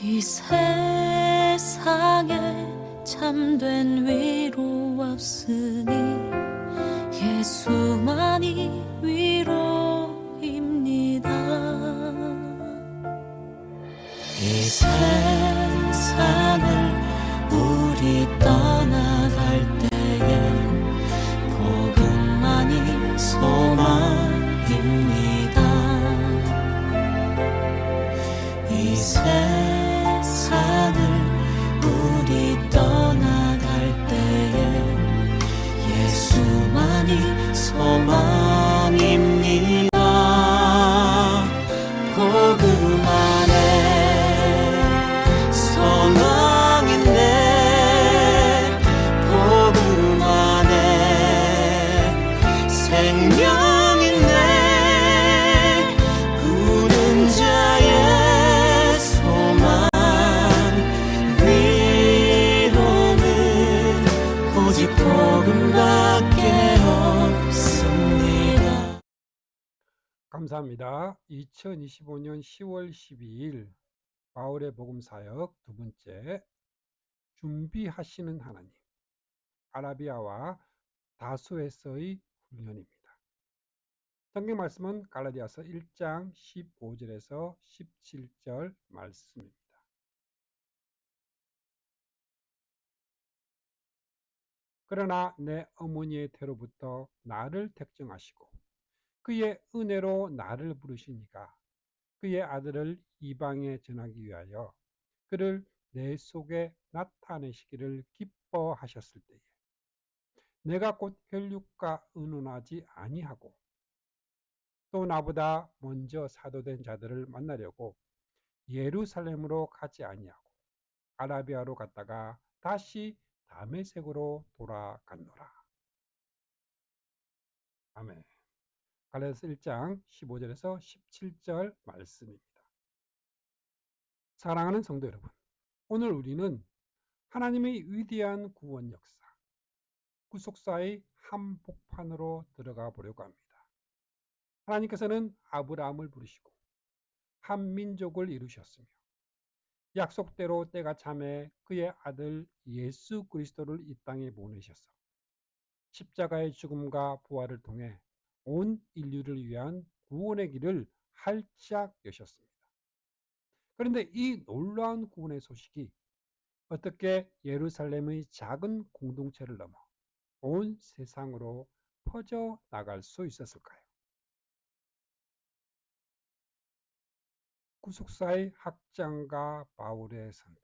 이 세상에 참된 위로 없으니 예수만이 위로입니다. 이 세상 감사합니다. 2025년 10월 12일 바울의 복음 사역 두 번째 준비하시는 하나님 아라비아와 다수에서의 훈련입니다. 성경 말씀은 갈라디아서 1장 15절에서 17절 말씀입니다. 그러나 내 어머니의 태로부터 나를 택정하시고 그의 은혜로 나를 부르시니까 그의 아들을 이방에 전하기 위하여 그를 내 속에 나타내시기를 기뻐하셨을 때에 내가 곧 혈육과 의논하지 아니하고 또 나보다 먼저 사도된 자들을 만나려고 예루살렘으로 가지 아니하고 아라비아로 갔다가 다시 다메섹으로 돌아갔노라. 아멘. 갈라디아서 1장 15절에서 17절 말씀입니다. 사랑하는 성도 여러분, 오늘 우리는 하나님의 위대한 구원 역사, 구속사의 한복판으로 들어가 보려고 합니다. 하나님께서는 아브라함을 부르시고 한 민족을 이루셨으며 약속대로 때가 참에 그의 아들 예수 그리스도를 이 땅에 보내셔서 십자가의 죽음과 부활을 통해 온 인류를 위한 구원의 길을 활짝 여셨습니다. 그런데 이 놀라운 구원의 소식이 어떻게 예루살렘의 작은 공동체를 넘어 온 세상으로 퍼져 나갈 수 있었을까요? 구속사의 확장과 바울의 선택,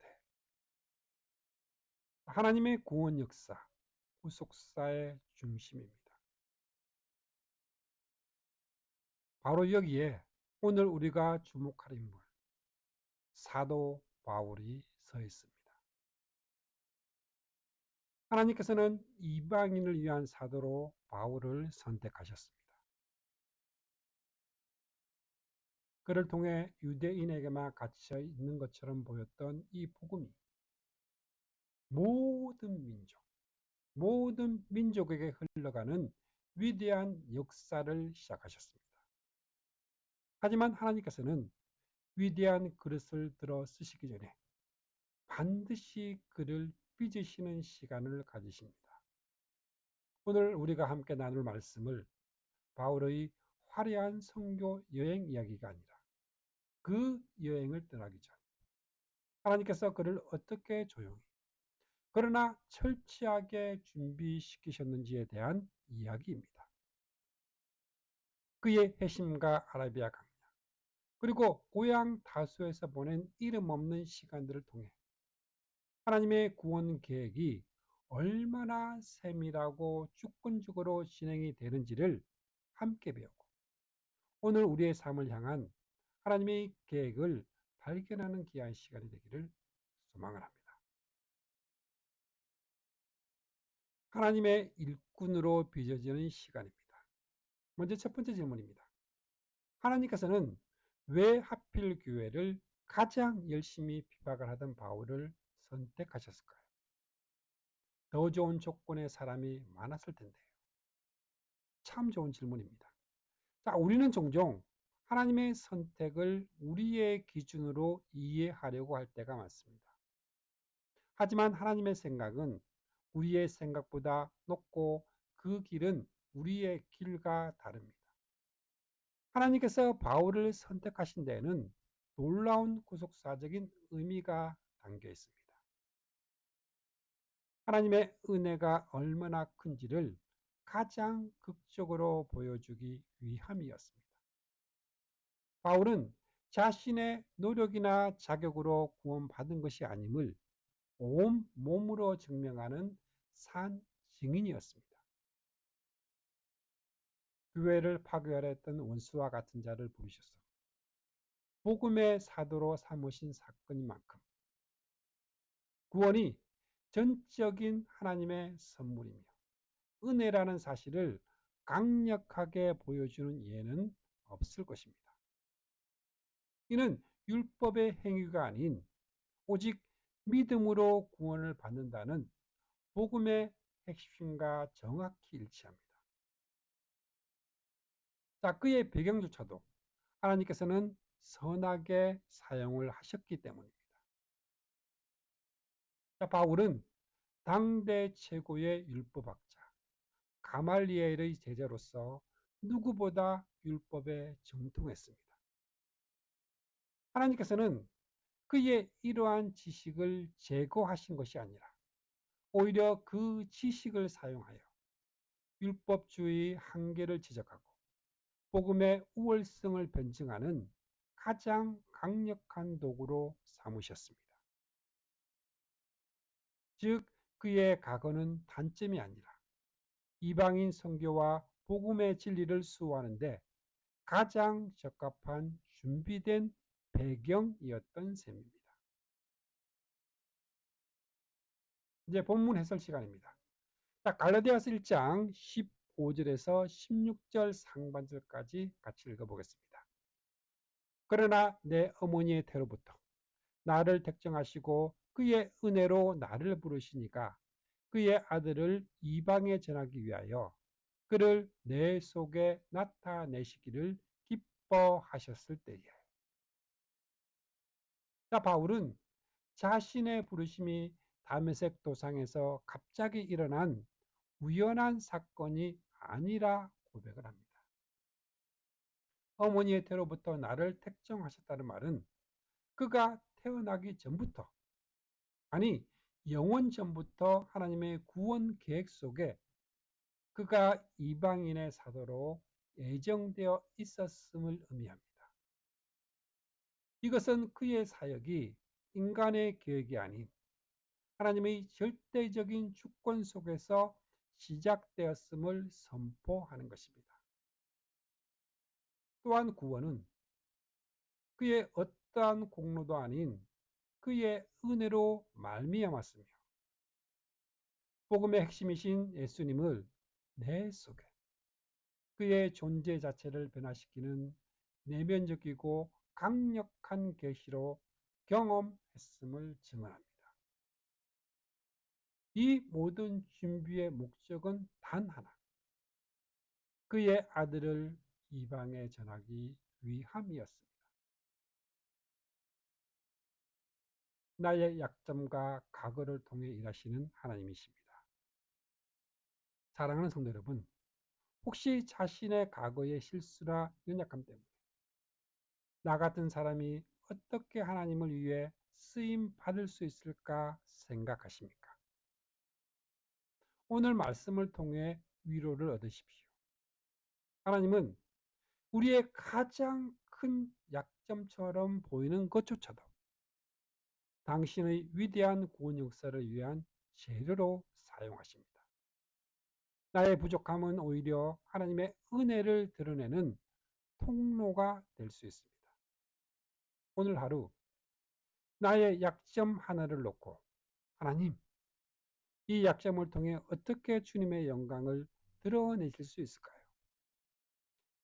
하나님의 구원 역사, 구속사의 중심입니다. 바로 여기에 오늘 우리가 주목할 인물, 사도 바울이 서 있습니다. 하나님께서는 이방인을 위한 사도로 바울을 선택하셨습니다. 그를 통해 유대인에게만 갇혀 있는 것처럼 보였던 이 복음이 모든 민족, 모든 민족에게 흘러가는 위대한 역사를 시작하셨습니다. 하지만 하나님께서는 위대한 그릇을 들어 쓰시기 전에 반드시 그를 빚으시는 시간을 가지십니다. 오늘 우리가 함께 나눌 말씀을 바울의 화려한 선교 여행 이야기가 아니라 그 여행을 떠나기 전 하나님께서 그를 어떻게 조용히 그러나 철저하게 준비시키셨는지에 대한 이야기입니다. 그의 회심과 아라비아 강야 그리고 고향 다수에서 보낸 이름 없는 시간들을 통해 하나님의 구원 계획이 얼마나 세밀하고 주권적으로 진행이 되는지를 함께 배우고 오늘 우리의 삶을 향한 하나님의 계획을 발견하는 귀한 시간이 되기를 소망을 합니다. 하나님의 일꾼으로 빚어지는 시간입니다. 먼저 첫 번째 질문입니다. 하나님께서는 왜 하필 교회를 가장 열심히 비박을 하던 바울을 선택하셨을까요? 더 좋은 조건의 사람이 많았을 텐데요. 참 좋은 질문입니다. 자, 우리는 종종 하나님의 선택을 우리의 기준으로 이해하려고 할 때가 많습니다. 하지만 하나님의 생각은 우리의 생각보다 높고 그 길은 우리의 길과 다릅니다. 하나님께서 바울을 선택하신 데에는 놀라운 구속사적인 의미가 담겨 있습니다. 하나님의 은혜가 얼마나 큰지를 가장 극적으로 보여주기 위함이었습니다. 바울은 자신의 노력이나 자격으로 구원받은 것이 아님을 온 몸으로 증명하는 산 증인이었습니다. 교회를 파괴하려 했던 원수와 같은 자를 부르셔서 복음의 사도로 삼으신 사건인 만큼 구원이 전적인 하나님의 선물이며 은혜라는 사실을 강력하게 보여주는 예는 없을 것입니다. 이는 율법의 행위가 아닌 오직 믿음으로 구원을 받는다는 복음의 핵심과 정확히 일치합니다. 자, 그의 배경조차도 하나님께서는 선하게 사용을 하셨기 때문입니다. 자, 바울은 당대 최고의 율법학자 가말리엘의 제자로서 누구보다 율법에 정통했습니다. 하나님께서는 그의 이러한 지식을 제거하신 것이 아니라 오히려 그 지식을 사용하여 율법주의 한계를 지적하고 복음의 우월성을 변증하는 가장 강력한 도구로 삼으셨습니다. 즉 그의 과거는 단점이 아니라 이방인 선교와 복음의 진리를 수호하는데 가장 적합한 준비된 배경이었던 셈입니다. 이제 본문 해설 시간입니다. 자, 갈라디아서 1장 15절에서 16절 상반절까지 같이 읽어보겠습니다. 그러나 내 어머니의 태로부터 나를 택정하시고 그의 은혜로 나를 부르시니까 그의 아들을 이방에 전하기 위하여 그를 내 속에 나타내시기를 기뻐하셨을 때에 자 바울은 자신의 부르심이 다메섹 도상에서 갑자기 일어난 우연한 사건이 아니라 고백을 합니다. 어머니의 태로부터 나를 택정하셨다는 말은 그가 태어나기 전부터 아니 영원 전부터 하나님의 구원 계획 속에 그가 이방인의 사도로 예정되어 있었음을 의미합니다. 이것은 그의 사역이 인간의 계획이 아닌 하나님의 절대적인 주권 속에서 시작되었음을 선포하는 것입니다. 또한 구원은 그의 어떠한 공로도 아닌 그의 은혜로 말미암았으며 복음의 핵심이신 예수님을 내 속에 그의 존재 자체를 변화시키는 내면적이고 강력한 계시로 경험했음을 증언합니다. 이 모든 준비의 목적은 단 하나. 그의 아들을 이방에 전하기 위함이었습니다. 나의 약점과 과거를 통해 일하시는 하나님이십니다. 사랑하는 성도 여러분, 혹시 자신의 과거의 실수나 연약함 때문에 나 같은 사람이 어떻게 하나님을 위해 쓰임 받을 수 있을까 생각하십니까? 오늘 말씀을 통해 위로를 얻으십시오. 하나님은 우리의 가장 큰 약점처럼 보이는 것조차도 당신의 위대한 구원 역사를 위한 재료로 사용하십니다. 나의 부족함은 오히려 하나님의 은혜를 드러내는 통로가 될 수 있습니다. 오늘 하루 나의 약점 하나를 놓고 하나님 이 약점을 통해 어떻게 주님의 영광을 드러내실 수 있을까요?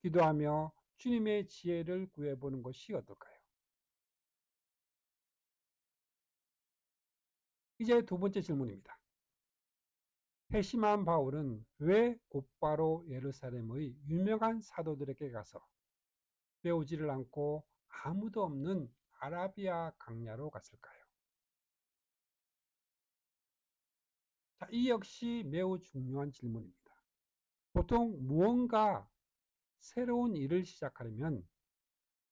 기도하며 주님의 지혜를 구해보는 것이 어떨까요? 이제 두 번째 질문입니다. 회심한 바울은 왜 곧바로 예루살렘의 유명한 사도들에게 가서 배우지를 않고 아무도 없는 아라비아 강야로 갔을까요? 자, 이 역시 매우 중요한 질문입니다. 보통 무언가 새로운 일을 시작하려면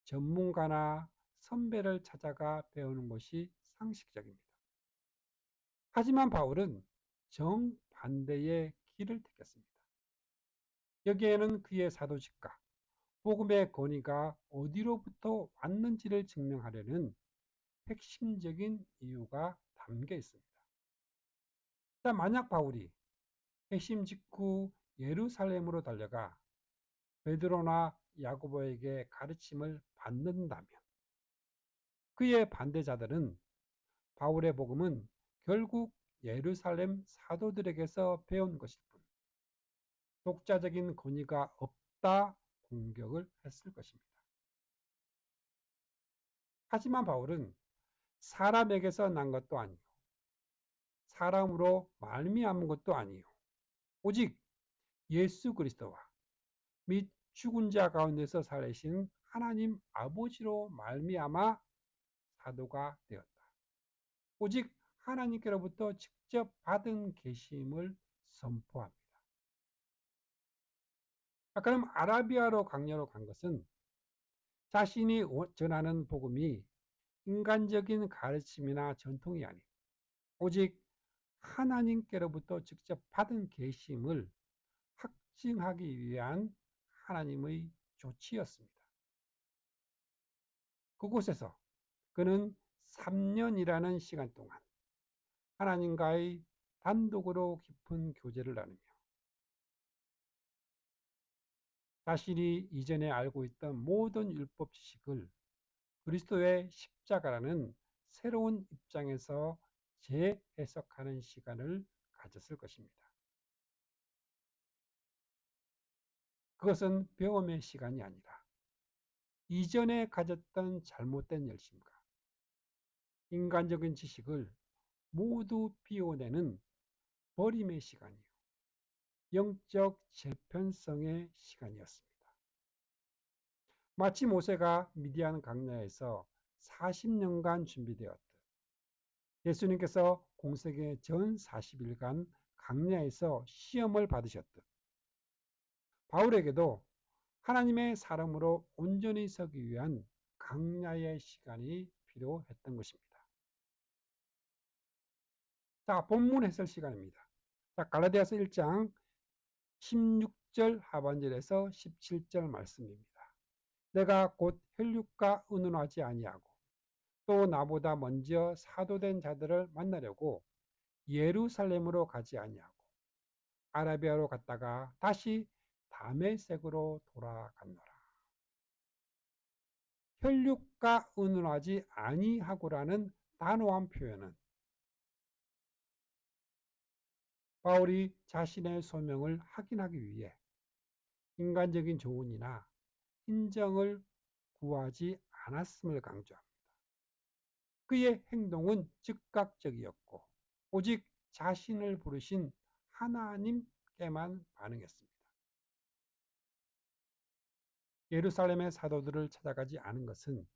전문가나 선배를 찾아가 배우는 것이 상식적입니다. 하지만 바울은 정반대의 길을 택했습니다. 여기에는 그의 사도직과 복음의 권위가 어디로부터 왔는지를 증명하려는 핵심적인 이유가 담겨 있습니다. 자, 만약 바울이 핵심 직후 예루살렘으로 달려가 베드로나 야고보에게 가르침을 받는다면 그의 반대자들은 바울의 복음은 결국 예루살렘 사도들에게서 배운 것일 뿐 독자적인 권위가 없다 공격을 했을 것입니다. 하지만 바울은 사람에게서 난 것도 아니요 사람으로 말미암은 것도 아니요 오직 예수 그리스도와 및 죽은 자 가운데서 살리신 하나님 아버지로 말미암아 사도가 되었다. 오직 하나님께로부터 직접 받은 계심을 선포합니다. 아, 그럼 아라비아로 강렬로 간 것은 자신이 전하는 복음이 인간적인 가르침이나 전통이 아닌 오직 하나님께로부터 직접 받은 계심을 확증하기 위한 하나님의 조치였습니다. 그곳에서 그는 3년이라는 시간 동안 하나님과의 단독으로 깊은 교제를 나누며 자신이 이전에 알고 있던 모든 율법 지식을 그리스도의 십자가라는 새로운 입장에서 재해석하는 시간을 가졌을 것입니다. 그것은 배움의 시간이 아니라 이전에 가졌던 잘못된 열심과 인간적인 지식을 모두 비워내는 버림의 시간이요. 영적 재편성의 시간이었습니다. 마치 모세가 미디안 강야에서 40년간 준비되었듯 예수님께서 공생의 전 40일간 강야에서 시험을 받으셨듯 바울에게도 하나님의 사람으로 온전히 서기 위한 강야의 시간이 필요했던 것입니다. 자, 본문 해설 시간입니다. 자, 갈라디아서 1장 16절 하반절에서 17절 말씀입니다. 내가 곧 혈육과 의논하지 아니하고 또 나보다 먼저 사도된 자들을 만나려고 예루살렘으로 가지 아니하고 아라비아로 갔다가 다시 다메색으로 돌아갔노라. 혈육과 의논하지 아니하고라는 단호한 표현은 바울이 자신의 소명을 확인하기 위해 인간적인 조언이나 인정을 구하지 않았음을 강조합니다. 그의 행동은 즉각적이었고 오직 자신을 부르신 하나님께만 반응했습니다. 예루살렘의 사도들을 찾아가지 않은 것은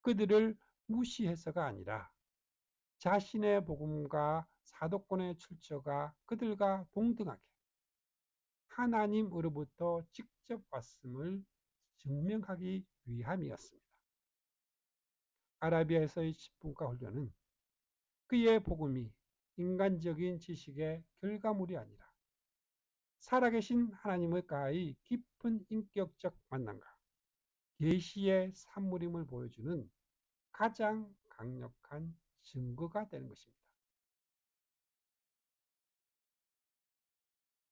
그들을 무시해서가 아니라 자신의 복음과 사도권의 출처가 그들과 동등하게 하나님으로부터 직접 왔음을 증명하기 위함이었습니다. 아라비아에서의 10분과 훈련은 그의 복음이 인간적인 지식의 결과물이 아니라 살아계신 하나님과의 깊은 인격적 만남과 계시의 산물임을 보여주는 가장 강력한 증거가 되는 것입니다.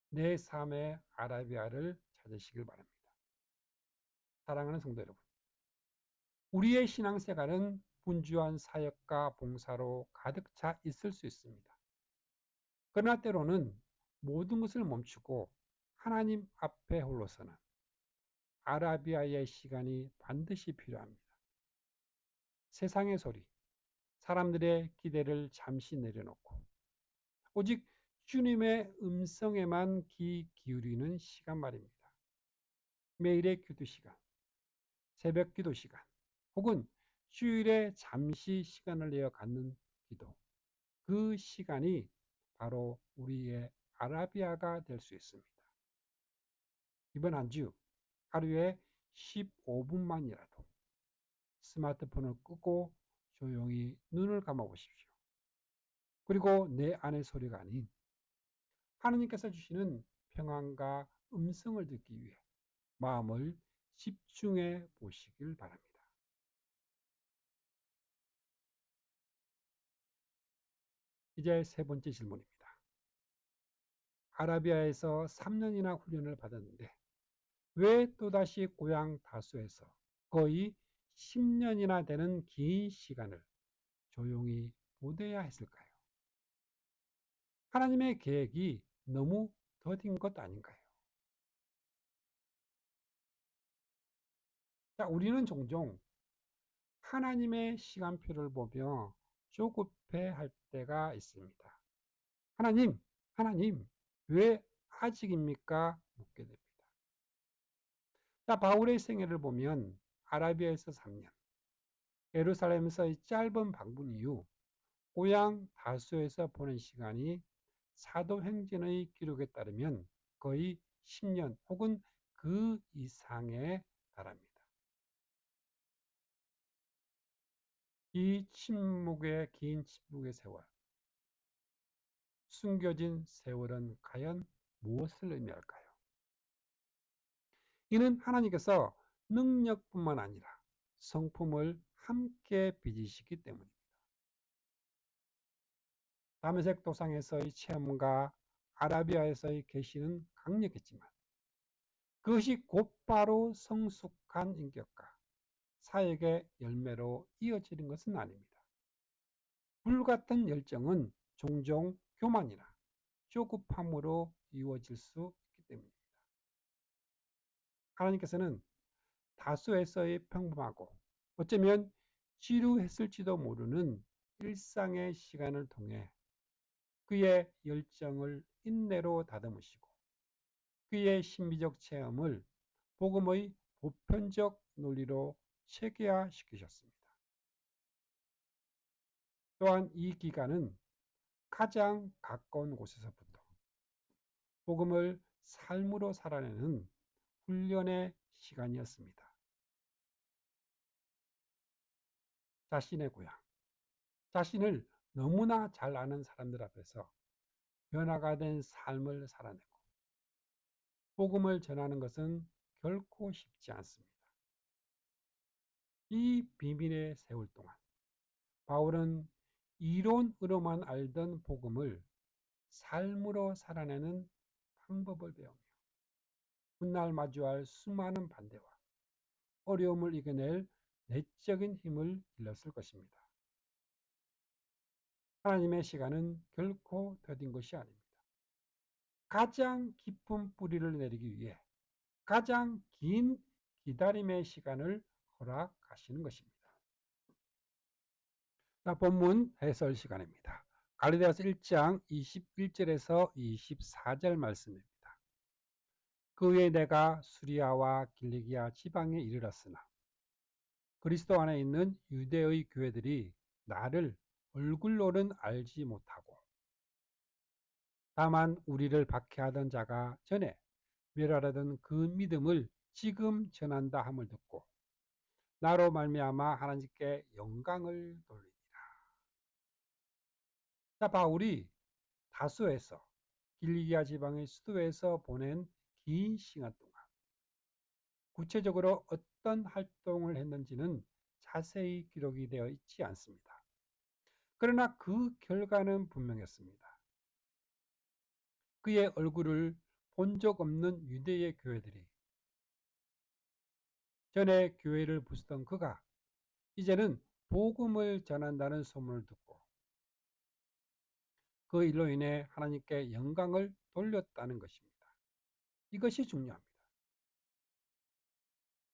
내 삶의 아라비아를 찾으시길 바랍니다. 사랑하는 성도 여러분, 우리의 신앙생활은 분주한 사역과 봉사로 가득 차 있을 수 있습니다. 그러나 때로는 모든 것을 멈추고 하나님 앞에 홀로서는 아라비아의 시간이 반드시 필요합니다. 세상의 소리, 사람들의 기대를 잠시 내려놓고 오직 주님의 음성에만 귀 기울이는 시간 말입니다. 매일의 기도 시간, 새벽 기도 시간 혹은 주일에 잠시 시간을 내어 갖는 기도 그 시간이 바로 우리의 아라비아가 될 수 있습니다. 이번 한 주 하루에 15분만이라도 스마트폰을 끄고 조용히 눈을 감아 보십시오. 그리고 내 안의 소리가 아닌 하느님께서 주시는 평안과 음성을 듣기 위해 마음을 집중해 보시길 바랍니다. 이제 세 번째 질문입니다. 아라비아에서 3년이나 훈련을 받았는데 왜 또다시 고향 다수에서 거의 10년이나 되는 긴 시간을 조용히 보내야 했을까요? 하나님의 계획이 너무 더딘 것 아닌가요? 자, 우리는 종종 하나님의 시간표를 보며 조급해 할 때가 있습니다. 하나님, 하나님, 왜 아직입니까? 묻게 됩니다. 자, 바울의 생애를 보면 아라비아에서 3년, 예루살렘에서의 짧은 방문 이후 고향 다수에서 보낸 시간이 사도행전의 기록에 따르면 거의 10년 혹은 그 이상에 달합니다. 이 침묵의 긴 침묵의 세월, 숨겨진 세월은 과연 무엇을 의미할까요? 이는 하나님께서 능력뿐만 아니라 성품을 함께 빚으시기 때문입니다. 다메섹 도상에서의 체험과 아라비아에서의 계시는 강력했지만 그것이 곧바로 성숙한 인격과 사역의 열매로 이어지는 것은 아닙니다. 불같은 열정은 종종 교만이나 조급함으로 이루어질 수 있기 때문입니다. 하나님께서는 다수에서의 평범하고 어쩌면 지루했을지도 모르는 일상의 시간을 통해 그의 열정을 인내로 다듬으시고 그의 신비적 체험을 복음의 보편적 논리로 체계화시키셨습니다. 또한 이 기간은 가장 가까운 곳에서부터 복음을 삶으로 살아내는 훈련의 시간이었습니다. 자신의 고향, 자신을 너무나 잘 아는 사람들 앞에서 변화가 된 삶을 살아내고 복음을 전하는 것은 결코 쉽지 않습니다. 이 비밀의 세월 동안 바울은 이론으로만 알던 복음을 삶으로 살아내는 방법을 배우며 훗날 마주할 수많은 반대와 어려움을 이겨낼 내적인 힘을 길렀을 것입니다. 하나님의 시간은 결코 더딘 것이 아닙니다. 가장 깊은 뿌리를 내리기 위해 가장 긴 기다림의 시간을 허락 하시는 것입니다. 자, 본문 해설 시간입니다. 갈라디아서 1장 21절에서 24절 말씀입니다. 그 후에 내가 수리아와 길리기아 지방에 이르렀으나 그리스도 안에 있는 유대의 교회들이 나를 얼굴로는 알지 못하고 다만 우리를 박해하던 자가 전에 멸하려던 그 믿음을 지금 전한다 함을 듣고 나로 말미암아 하나님께 영광을 돌리니라. 자, 바울이 다수에서 길리기아 지방의 수도에서 보낸 긴 시간 동안 구체적으로 어떤 활동을 했는지는 자세히 기록이 되어 있지 않습니다. 그러나 그 결과는 분명했습니다. 그의 얼굴을 본 적 없는 유대의 교회들이 전에 교회를 부수던 그가 이제는 복음을 전한다는 소문을 듣고 그 일로 인해 하나님께 영광을 돌렸다는 것입니다. 이것이 중요합니다.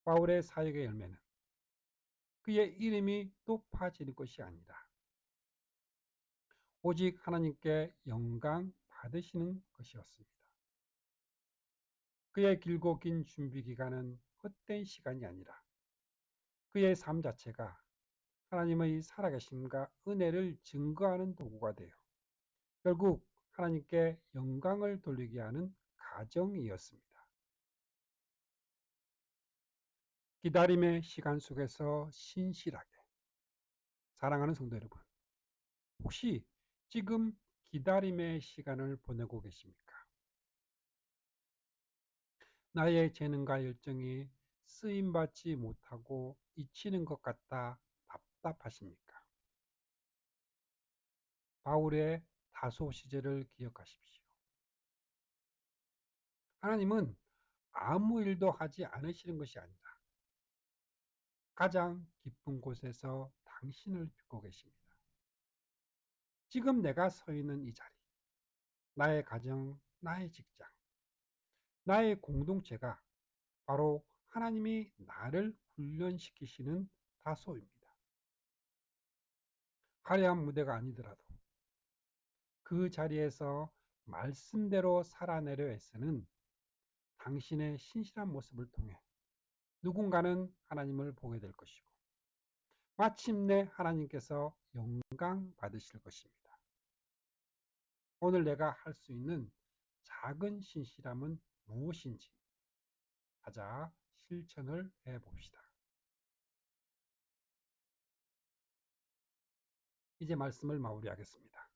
바울의 사역의 열매는 그의 이름이 높아지는 것이 아니라 오직 하나님께 영광 받으시는 것이었습니다. 그의 길고 긴 준비 기간은 헛된 시간이 아니라 그의 삶 자체가 하나님의 살아계심과 은혜를 증거하는 도구가 되어 결국 하나님께 영광을 돌리게 하는 가정이었습니다. 기다림의 시간 속에서 신실하게 사랑하는 성도 여러분, 혹시 지금 기다림의 시간을 보내고 계십니까? 나의 재능과 열정이 쓰임받지 못하고 잊히는 것 같다 답답하십니까? 바울의 다소 시제를 기억하십시오. 하나님은 아무 일도 하지 않으시는 것이 아니라 가장 기쁜 곳에서 당신을 빚고 계십니다. 지금 내가 서 있는 이 자리, 나의 가정, 나의 직장, 나의 공동체가 바로 하나님이 나를 훈련시키시는 다소입니다. 화려한 무대가 아니더라도 그 자리에서 말씀대로 살아내려 애쓰는 당신의 신실한 모습을 통해 누군가는 하나님을 보게 될 것이고 마침내 하나님께서 영광 받으실 것입니다. 오늘 내가 할 수 있는 작은 신실함은 무엇인지 가자 실천을 해 봅시다. 이제 말씀을 마무리하겠습니다.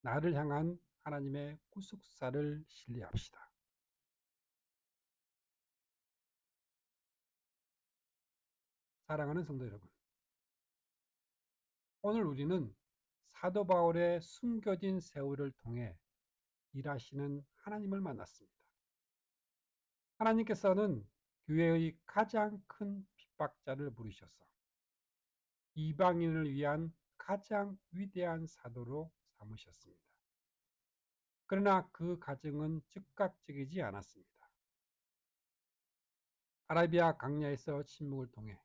나를 향한 하나님의 구속사를 신뢰합시다. 사랑하는 성도 여러분, 오늘 우리는 사도 바울의 숨겨진 세월을 통해 일하시는 하나님을 만났습니다. 하나님께서는 교회의 가장 큰 핍박자를 부르셔서 이방인을 위한 가장 위대한 사도로 삼으셨습니다. 그러나 그 과정은 즉각적이지 않았습니다. 아라비아 강야에서 침묵을 통해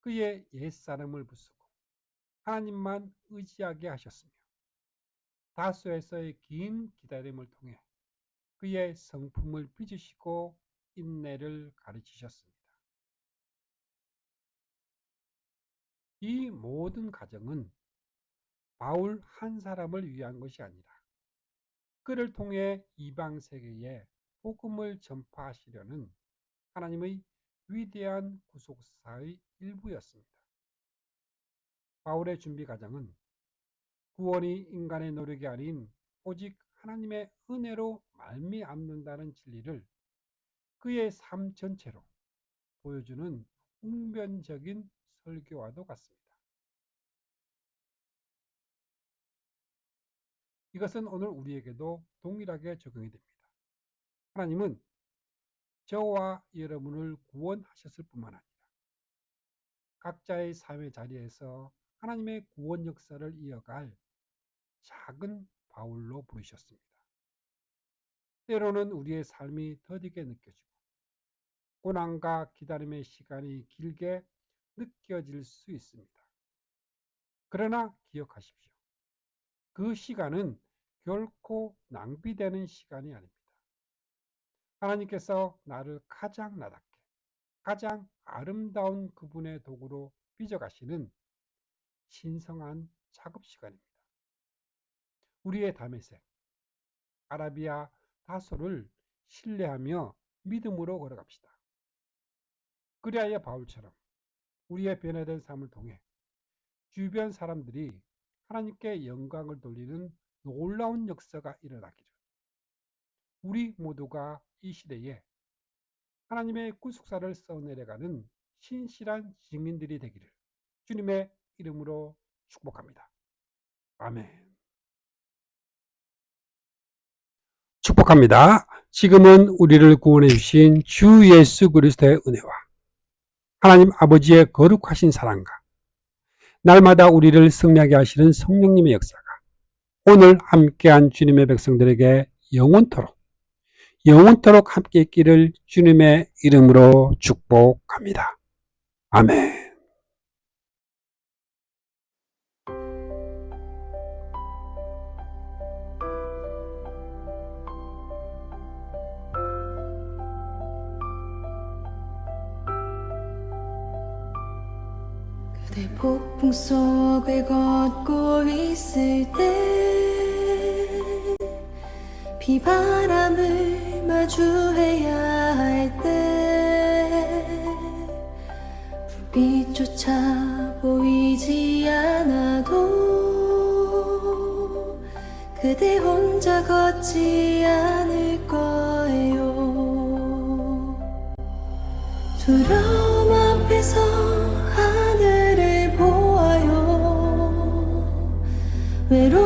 그의 옛사람을 부수고 하나님만 의지하게 하셨으며 다수에서의 긴 기다림을 통해 그의 성품을 빚으시고 인내를 가르치셨습니다. 이 모든 과정은 바울 한 사람을 위한 것이 아니라 그를 통해 이방 세계에 복음을 전파하시려는 하나님의 위대한 구속사의 일부였습니다. 바울의 준비 과정은 구원이 인간의 노력이 아닌 오직 하나님의 은혜로 말미암는다는 진리를 그의 삶 전체로 보여주는 웅변적인 설교와도 같습니다. 이것은 오늘 우리에게도 동일하게 적용이 됩니다. 하나님은 저와 여러분을 구원하셨을 뿐만 아니라 각자의 삶의 자리에서 하나님의 구원 역사를 이어갈 작은 바울로 부르셨습니다. 때로는 우리의 삶이 더디게 느껴지고 고난과 기다림의 시간이 길게 느껴질 수 있습니다. 그러나 기억하십시오. 그 시간은 결코 낭비되는 시간이 아닙니다. 하나님께서 나를 가장 나답게, 가장 아름다운 그분의 도구로 빚어가시는 신성한 작업 시간입니다. 우리의 담에색, 아라비아 다소를 신뢰하며 믿음으로 걸어갑시다. 그리하여 바울처럼 우리의 변화된 삶을 통해 주변 사람들이 하나님께 영광을 돌리는 놀라운 역사가 일어나기를 우리 모두가 이 시대에 하나님의 구속사를 써내려가는 신실한 증인들이 되기를 주님의 이름으로 축복합니다. 아멘. 축복합니다. 지금은 우리를 구원해 주신 주 예수 그리스도의 은혜와 하나님 아버지의 거룩하신 사랑과 날마다 우리를 승리하게 하시는 성령님의 역사가 오늘 함께한 주님의 백성들에게 영원토록 영원토록 함께 있기를 주님의 이름으로 축복합니다. 아멘. 속을 걷고 있을 때 비바람을 마주해야 할 때 불빛조차 보이지 않아도 그대 혼자 걷지 않을 거예요. 두려움 앞에서 Pero